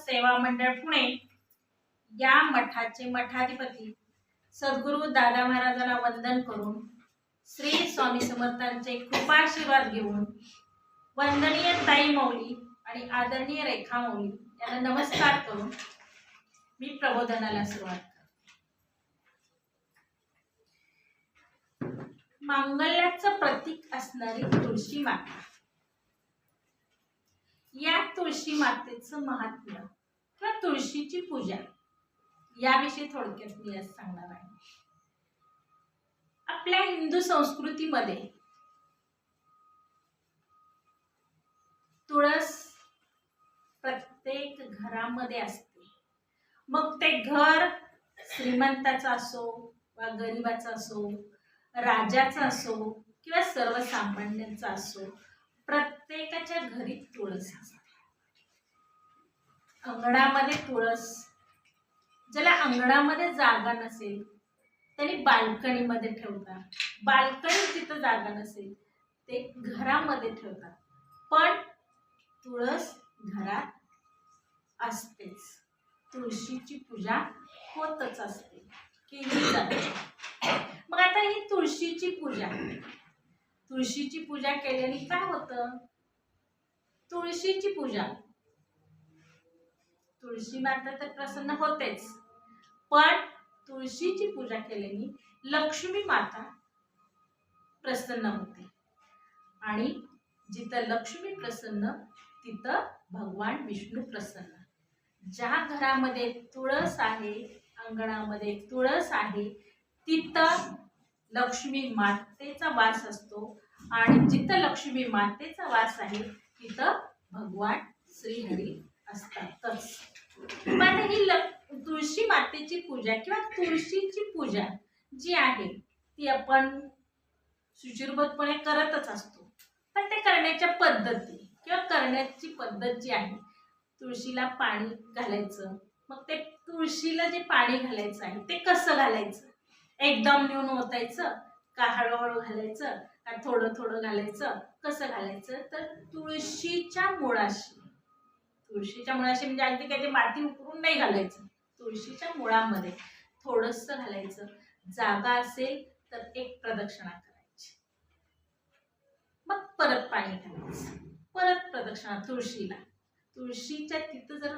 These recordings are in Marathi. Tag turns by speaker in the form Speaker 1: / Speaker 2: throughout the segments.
Speaker 1: सेवा मंडळ पुणे या मठाचे मठाधिपती सद्गुरू दादा महाराजांना वंदन करून श्री स्वामी समर्थांचे कृपाशीर्वाद घेऊन वंदनीय ताई मौली आणि आदरणीय रेखा मौली यांना नमस्कार करून मी प्रबोधनाला सुरुवात करते. मांगल्याचं प्रतीक असणारी तुळशी माता. तुळशी मातेचं महात्म्य किंवा तुळशीची पूजा. याविषयी थोडक्यात मी आज सांगणार आहे. आपल्या हिंदू संस्कृतीमध्ये तुळस प्रत्येक घरामध्ये असते. मग ते घर श्रीमंताचं असो वा गरिबाचं असो राजाचा असो किंवा सर्वसामान्यांचा असो प्रत्येकाच्या घरी तुळस असते. अंगणामध्ये तुळस. ज्याला अंगणामध्ये जागा नसेल त्याने बाल्कनीमध्ये ठेवतात. बाल्कनी तिथं जागा नसेल ते घरामध्ये ठेवतात. पण तुळस घरात असतेच. तुळशीची पूजा होतच असते. केली जाते. मग आता ही तुळशीची पूजा. तुळशीची पूजा केल्याने काय होतं? तुळशीची पूजा. तुळशी माता तर प्रसन्न होतेच. पण तुळशीची पूजा केल्याने लक्ष्मी माता प्रसन्न होते. आणि जिथं लक्ष्मी प्रसन्न तिथं भगवान विष्णू प्रसन्न. ज्या घरामध्ये तुळस आहे अंगणामध्ये तुळस आहे तिथं लक्ष्मी मातेचा वास असतो. आणि जिथं लक्ष्मी मातेचा वास आहे तिथं भगवान श्रीहरी असतातच मग ही ल तुळशी मातेची पूजा किंवा तुळशीची पूजा जी आहे ती आपण सुचिरबद्धपणे करतच असतो. पण ते करण्याच्या पद्धती किंवा करण्याची पद्धत जी आहे तुळशीला पाणी घालायचं. मग ते तुळशीला जे पाणी घालायचं आहे ते कसं घालायचं? एकदम नेऊन ओतायचं का हळूहळू घालायचं? का थोडं थोडं घालायचं? कसं घालायचं? तर तुळशीच्या मुळाशी. तुळशीच्या मुळाशी म्हणजे अगदी काही ते माती उकरून नाही घालायचं. तुळशीच्या मुळामध्ये थोडंसं घालायचं. जागा असेल तर एक प्रदक्षिणा करायची. मग परत पाणी घालायचं परत प्रदक्षिणा तुळशीला. तुळशीच्या तिथं जर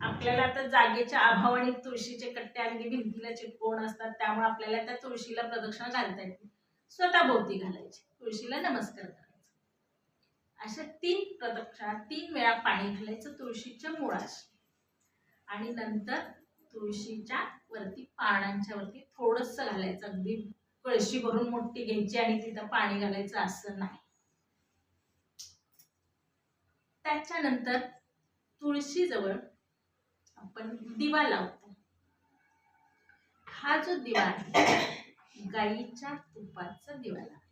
Speaker 1: आपल्याला आता जागेच्या अभावाने तुळशीचे कट्टे आणि भिंतीला चिटकवून असतात त्यामुळे आपल्याला त्या तुळशीला प्रदक्षिणा घालता येते स्वतः भोवती घालायची. तुळशीला नमस्कार करायचा अशा तीन प्रदक्षिणा तीन वेळा पाणी घालायचं तुळशीच्या मुळाशी. आणि नंतर तुळशीच्या वरती पानांच्या वरती थोडंसं घालायचं. अगदी कळशी भरून मोठी घ्यायची आणि तिथं पाणी घालायचं असं नाही. त्याच्यानंतर तुळशीजवळ आपण दिवा लावतो. हा जो दिवा आहे गाईच्या तुपाचा दिवा लावतो.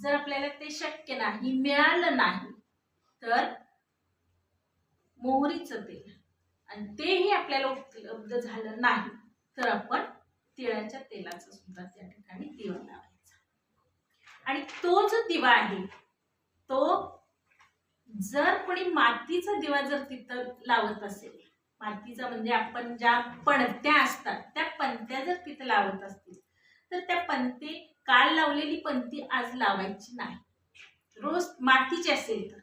Speaker 1: जर आपल्याला ते शक्य नाही मिळालं नाही तर मोहरीचं तेल. आणि तेही आपल्याला उपलब्ध झालं नाही तर आपण तिळाच्या तेलाचा सुद्धा त्या ठिकाणी दिवा लावायचा. आणि तो जो दिवा आहे तो जर कोणी मातीचा दिवा जर तिथं लावत असेल मातीचा म्हणजे आपण ज्या पणत्या असतात त्या पणत्या जर तिथं लावत असतील तर त्या पणते काल लावलेली पंती आज लावायची नाही. रोज मातीची असेल तर.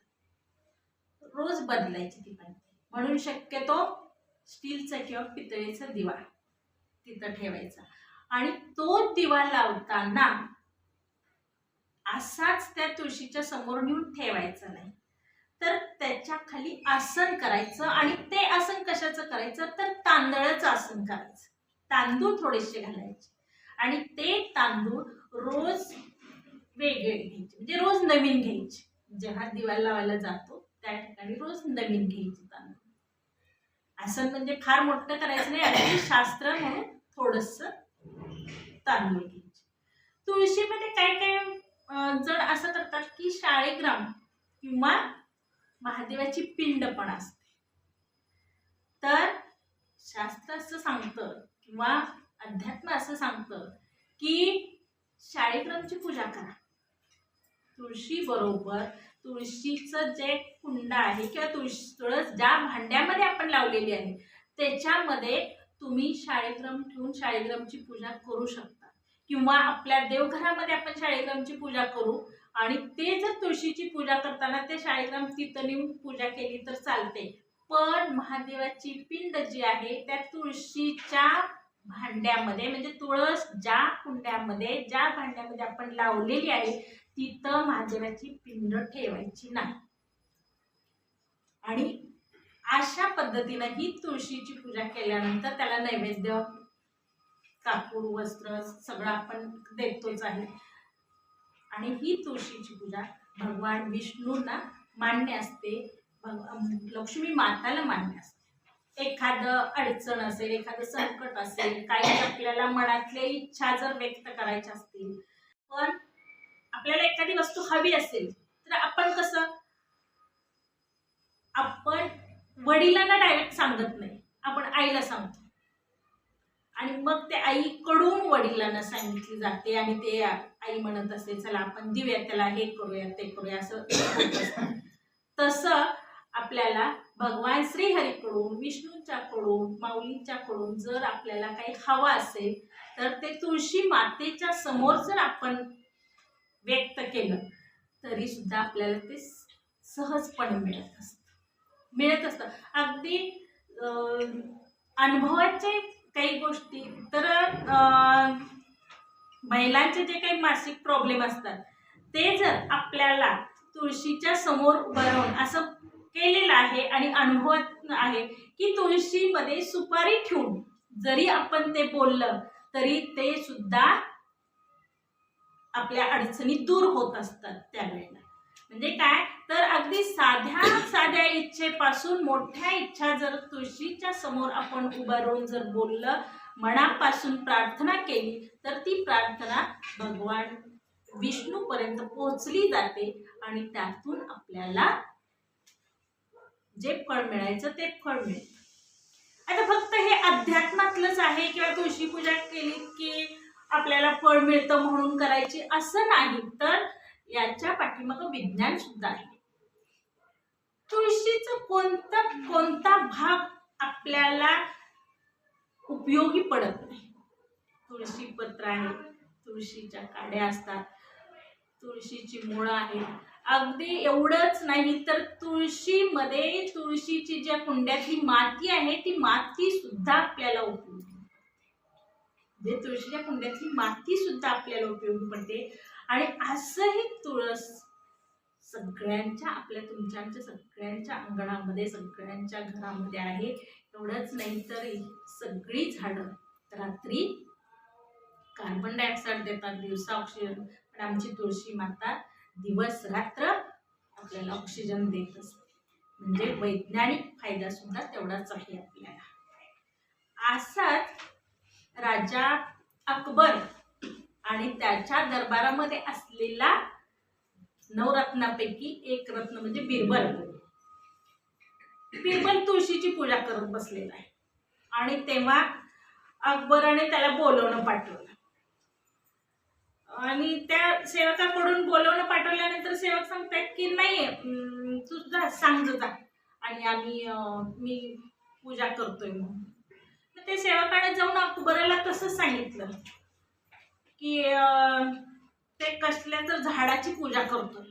Speaker 1: रोज बदलायची ती पंती. म्हणून शक्यतो स्टीलचा किंवा पितळेचा दिवा तिथं ठेवायचा. आणि तो दिवा लावताना असाच त्या तुळशीच्या समोर नेऊन ठेवायचा नाही. तर त्याच्याखाली आसन करायचं आणि ते आसन कशाचं करायचं? तर तांदळाचं आसन करायचं. तांदूळ थोडेसे घालायचे. आणि ते तांदूळ रोज वेगळे घ्यायचे. म्हणजे रोज नवीन घ्यायचे. म्हणजे जेव्हा दिवाळी लावायला जातो त्या ठिकाणी रोज नवीन घ्यायचे तांदूळ. आसन म्हणजे फार मोठं करायचं नाही अगदी शास्त्र म्हणून थोडस तांदूळ घ्यायचे. तुळशीमध्ये काय काय जण असं करतात की शाळेग्राम किंवा महादेवाची पिंड पण असते. तर शास्त्र असं सांगतं किंवा अध्यात्म असं सांगतं की शाळेक्रमची पूजा करा. तुळशी बरोबर तुळशीचं जे कुंड आहे किंवा तुळशी तुळस ज्या भांड्यामध्ये आपण लावलेली आहे त्याच्यामध्ये तुम्ही शाळेक्रम ठेवून शाळेक्रमची पूजा करू शकता. किंवा आपल्या देवघरामध्ये आपण शाळेक्रमची पूजा करू आणि ते जर तुळशीची पूजा करताना ते शाळेक्रम तिथं नेऊन पूजा केली तर चालते. पण महादेवाची पिंड जी आहे त्या तुळशीच्या भांड्यामध्ये म्हणजे तुळस ज्या कुंड्यामध्ये ज्या भांड्यामध्ये आपण लावलेली आहे तिथं महादेवाची पिंड ठेवायची नाही. आणि अशा पद्धतीनं ही तुळशीची पूजा केल्यानंतर त्याला नैवेद्य कापूर वस्त्र सगळं आपण देतोच आहे. आणि ही तुळशीची पूजा भगवान विष्णूंना मान्य असते. लक्ष्मी माताला मान्य असते. एखादं अडचण असेल एखादं संकट असेल काही आपल्याला मनातल्या इच्छा जर व्यक्त करायच्या असतील पण आपल्याला एखादी वस्तू हवी असेल तर आपण कसं? आपण वडिलांना डायरेक्ट सांगत नाही आपण आईला सांगतो. आणि मग ते आईकडून वडिलांना सांगितली जाते आणि ते आई म्हणत असते चला आपण देऊया त्याला हे करूया ते करूया असं तसं आपल्याला भगवान श्रीहरीकडून विष्णूंच्याकडून माऊलींच्याकडून जर आपल्याला काही हवं असेल तर ते तुळशी मातेच्या समोर जर आपण व्यक्त केलं तरी सुद्धा आपल्याला ते सहजपणे मिळत असतं. मिळत असतं. अगदी अनुभवाचे काही गोष्टी तर महिलांचे जे काही मासिक प्रॉब्लेम असतात ते जर आपल्याला तुळशीच्या समोर उभं राहून असं केलेलं आहे आणि अनुभवत आहे की तुळशीमध्ये सुपारी ठेवून जरी आपण ते बोललं तरी ते सुद्धा आपल्या अडचणी दूर होत असतात त्यावेळेला. म्हणजे काय? तर अगदी साध्या साध्या इच्छेपासून मोठ्या इच्छा जर तुळशीच्या समोर आपण उभं राहून जर बोललं मनापासून प्रार्थना केली तर ती प्रार्थना भगवान विष्णूपर्यंत पोहोचली जाते आणि त्यातून आपल्याला जे फळ मिळायचं ते फळ मिळतं आता फक्त हे अध्यात्मातलंच आहे किंवा तुळशी पूजा केली की आपल्याला फळ मिळतं म्हणून करायची असं नाही तर याच्या पाठीमागं विज्ञान सुद्धा आहे. तुळशीचं कोणता कोणता भाग आपल्याला उपयोगी पडत नाही? तुळशी पत्र आहे तुळशीच्या काड्या असतात तुळशीची मुळं आहेत अगदी एवढंच नाही तर तुळशीमध्ये तुळशीची ज्या कुंड्यातली माती आहे ती माती सुद्धा आपल्याला उपयोगी म्हणजे तुळशीच्या कुंड्यातली माती सुद्धा आपल्याला उपयोगी पडते. आणि असंही तुळस सगळ्यांच्या आपल्या तुमच्या सगळ्यांच्या अंगणामध्ये सगळ्यांच्या घरामध्ये आहे. एवढंच नाही तर सगळी झाडं रात्री कार्बन डायऑक्साईड देतात दिवसा ऑक्सिजन पण आमची तुळशी माता दिवस रात्र आपल्याला ऑक्सिजन देत असते. म्हणजे वैज्ञानिक फायदा सुद्धा तेवढाच आहे आपल्याला. असाच राजा अकबर आणि त्याच्या दरबारामध्ये असलेला नवरत्नापैकी एक रत्न म्हणजे बिरबल. बिरबल तुळशीची पूजा करत बसलेला आहे. आणि तेव्हा अकबराने त्याला बोलवणं पाठवलं. आणि त्या सेवकाकडून बोलवणं पाठवल्यानंतर सेवक सांगतायत की नाही तू जा सांग जा. आणि आम्ही मी पूजा करतोय म्हणून. ते सेवकाने जाऊन अकबराला तसंच सांगितलं? की ते कसल्या तर झाडाची पूजा करतो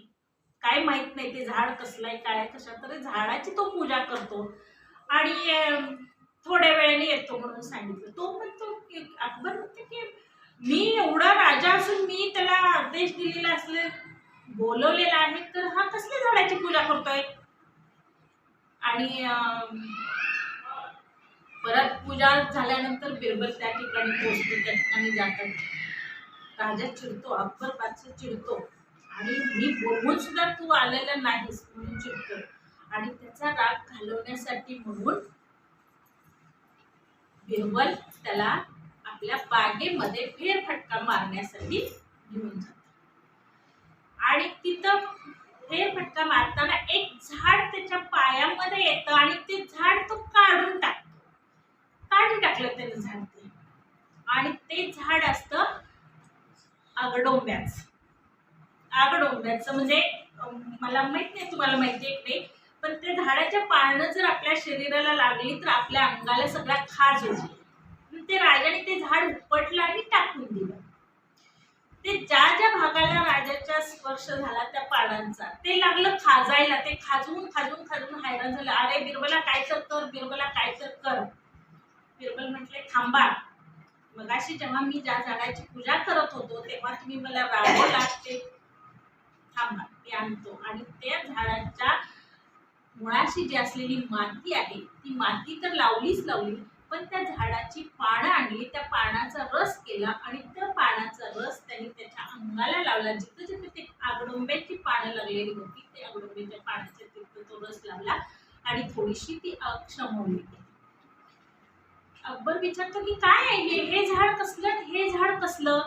Speaker 1: काय माहीत नाही ते झाड कसलं आहे काय कशा तरी झाडाची तो पूजा करतो. आणि थोड्या वेळाने येतो म्हणून सांगितलं. तो म्हणतो की अकबर म्हणते की मी एवढा राजा असून मी त्याला आदेश दिलेला असले बोलवलेला आहे तर हा कसल्या झाडाची पूजा करतोय? आणि परत पूजा झाल्यानंतर बिरबल त्या ठिकाणी पोचतो त्या ठिकाणी जातात राजा चिडतो अकबर पाचशे चिडतो. आणि मी बोलवून सुद्धा तू आलेला नाहीस म्हणून चिडतो. आणि त्याचा राग घालवण्यासाठी म्हणून बिरबल त्याला आपल्या बागेमध्ये फेरफटका मारण्यासाठी घेऊन जातो आणि तिथं फेरफटका मारताना एक झाड त्याच्या पायामध्ये येतं आणि ते झाड तो काढून टाकतो. काढून टाकलं त्याने झाड ते. आणि ते झाड असतं आगडोंब्याच. आगडोंब्याचं म्हणजे मला माहीत नाही तुम्हाला माहिती आहे की पण ते झाडाच्या पानं जर आपल्या शरीराला लागली तर आपल्या अंगाला सगळा खाज होतो. ते राजाने ते झाड उपटलं आणि टाकून दिलं. ते ज्या ज्या भागाला राजाचा स्पर्श झाला त्या पानांचा ते लागलं खाजायला. ते खाजवून खाजवून खाजवून हैराण झालं. अरे बिरबला काय तर कर बिरबला काय तर कर. बिरबल म्हटले थांबा. मगाशी जेव्हा मी ज्या झाडाची पूजा करत होतो तेव्हा तुम्ही मला रागवला ते थांबा ते आणतो. आणि त्या झाडाच्या मुळाशी जी असलेली माती आहे ती माती तर लावलीच लावली. पण त्या झाडाची पानं आणली त्या पानाचा रस केला आणि त्या पानाचा रस त्यांनी त्याच्या अंगाला लावला. जिथं जिथं ते आगडोंब्याची पानं लागलेली होती ते आगडोंब्याच्या पानाच्या तिथं तो रस लावला आणि थोडीशी ती अक्षमवली अकबर विचारतो की काय आहे हे? झाड कसलं? हे झाड कसलं?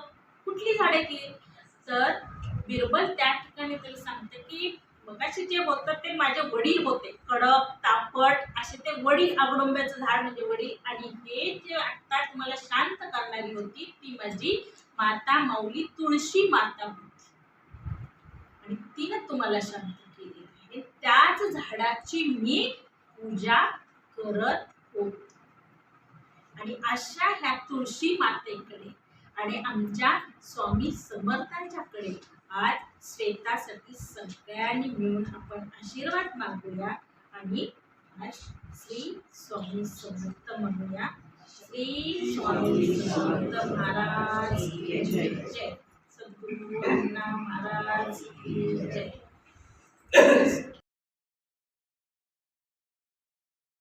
Speaker 1: कुठली झाडे ती तर बिरबल त्या ठिकाणी त्याला सांगतं की मगाशी जे होतं ते माझे वडील होते. कडक तापट असे ते वडील आगडोंब्याचं झाड म्हणजे वडील. आणि हे जे आत्ता तुम्हाला शांत करणारी होती ती माझी माता माऊली तुळशी माता होती. आणि तिनं तुम्हाला शांत केली आहे. त्याच झाडाची मी पूजा करत होतो. आणि अशा ह्या तुळशी मातेकडे आणि आमच्या स्वामी समर्थांच्याकडे आज श्वेतासाठी सगळ्यांनी मिळून आपण आशीर्वाद मागूया आणि श्री स्वामी समर्थ म्हणूया. श्री स्वामी समर्थ महाराज की जय. सद्गुरू महाराज जय.